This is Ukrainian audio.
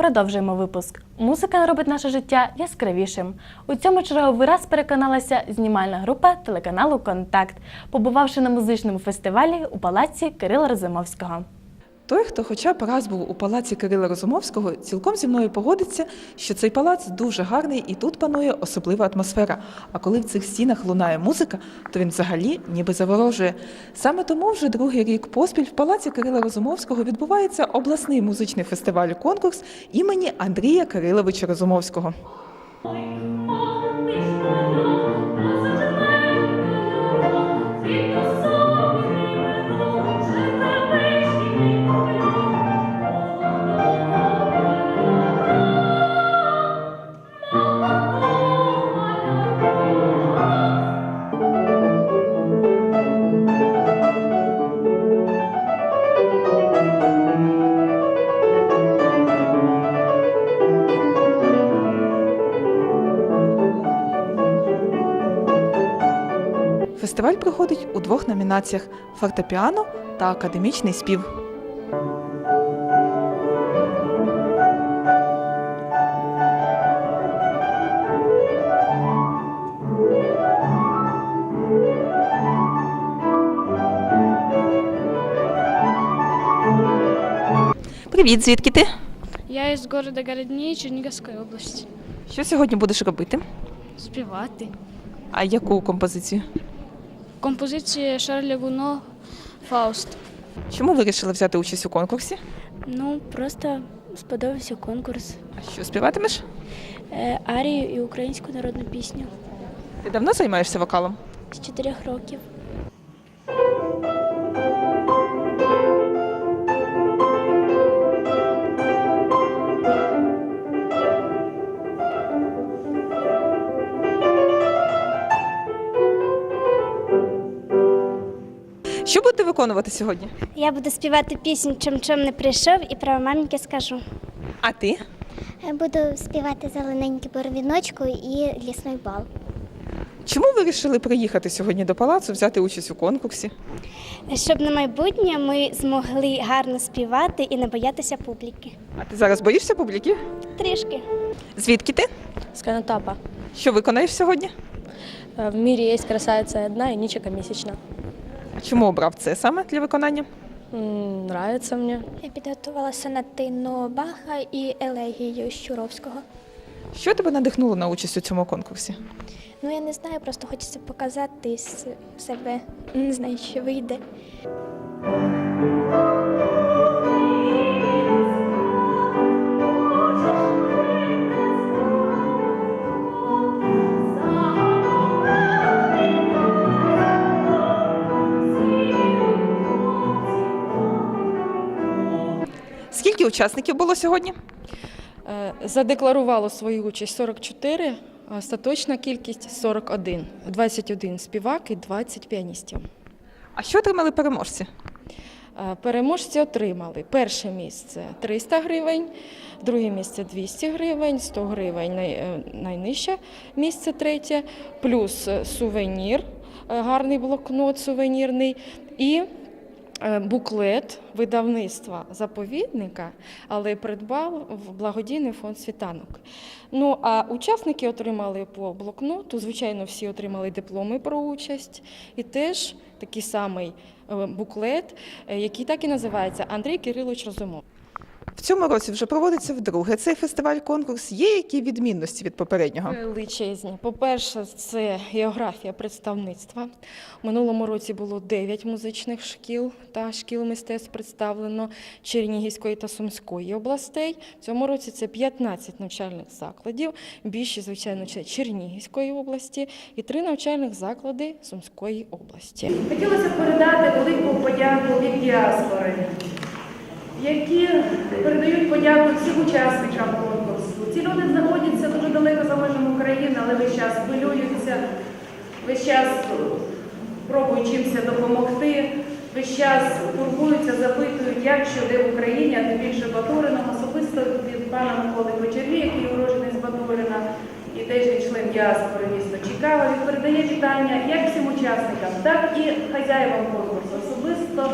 Продовжуємо випуск. Музика робить наше життя яскравішим. У цьому черговий раз переконалася знімальна група телеканалу Контакт, побувавши на музичному фестивалі у палаці Кирила Розумовського. Той, хто хоча б раз був у палаці Кирила Розумовського, цілком зі мною погодиться, що цей палац дуже гарний і тут панує особлива атмосфера. А коли в цих стінах лунає музика, то він взагалі ніби заворожує. Саме тому вже другий рік поспіль в палаці Кирила Розумовського відбувається обласний музичний фестиваль-конкурс імені Андрія Кириловича Розумовського. Фестиваль проходить у двох номінаціях: фортепіано та академічний спів. Привіт, звідки ти? Я із города Городні Чернігівської області. Що сьогодні будеш робити? Співати. А яку композицію? Композиції Шарля Гуно Фауст. Чому вирішили взяти участь у конкурсі? Ну, просто сподобався конкурс А що співатимеш? е, арію і українську народну пісню Ти давно займаєшся вокалом? з чотирьох років. Що будете виконувати сьогодні? Я буду співати пісню Чим чим не прийшов і про маміньки скажу. А ти? Буду співати зелененьку боровіночку і лісний бал. Чому ви вирішили приїхати сьогодні до палацу, взяти участь у конкурсі? Щоб на майбутнє ми змогли гарно співати і не боятися публіки. А ти зараз боїшся публіки? Трішки. Звідки ти? С Конотапа. Що виконаєш сьогодні? Э, В мире есть красавица одна и ничека месячна. Чому обрав це саме для виконання? М, Нравится мне. Я підготувала сонатину Баха і елегію Щуровського. Що тебе надихнуло на участь у цьому конкурсі? Ну я не знаю, просто хочеться показати с- себе. Не знаю, що вийде. Скільки учасників було сьогодні? Е, Задекларувало свою участь 44, а остаточна кількість 41. 21 співак і 20 піаністів. А що отримали переможці? Е, Переможці отримали перше місце 300 гривень, друге місце 200 гривень, 100 гривень е, найнижче місце третє, плюс сувенір, гарний блокнот сувенірний і буклет видавництва заповідника, але придбав в благодійний фонд світанок. Ну а учасники отримали по блокноту. Звичайно, всі отримали дипломи про участь, і теж такий самий е, буклет, е, який так і називається Андрій Кирилович Розумов. В цьому році вже проводиться вдруге цей фестиваль-конкурс. Є які відмінності від попереднього? Величезні. По-перше, це географія представництва. Минулому році було 9 музичних шкіл та шкіл мистецтв представлено Чернігівської та Сумської областей. В цьому році це 15 навчальних закладів, більшість, звичайно, це Чернігівської області і три навчальних заклади Сумської області. Хотілося передати велику подяку від діаспори, які передають подяку всім учасникам конкурсу. Ці люди знаходяться дуже далеко за межами України, але весь час хвилюються, весь час пробують чимся допомогти, весь час турбуються, запитують, як що де в Україні, а тим більше Батурином, особисто від пана Миколи Кочерві, який уроджений з Батурина, і теж він член діаспори міста Чикаго. Він передає вітання як всім учасникам, так і хазяївам конкурсу. Особисто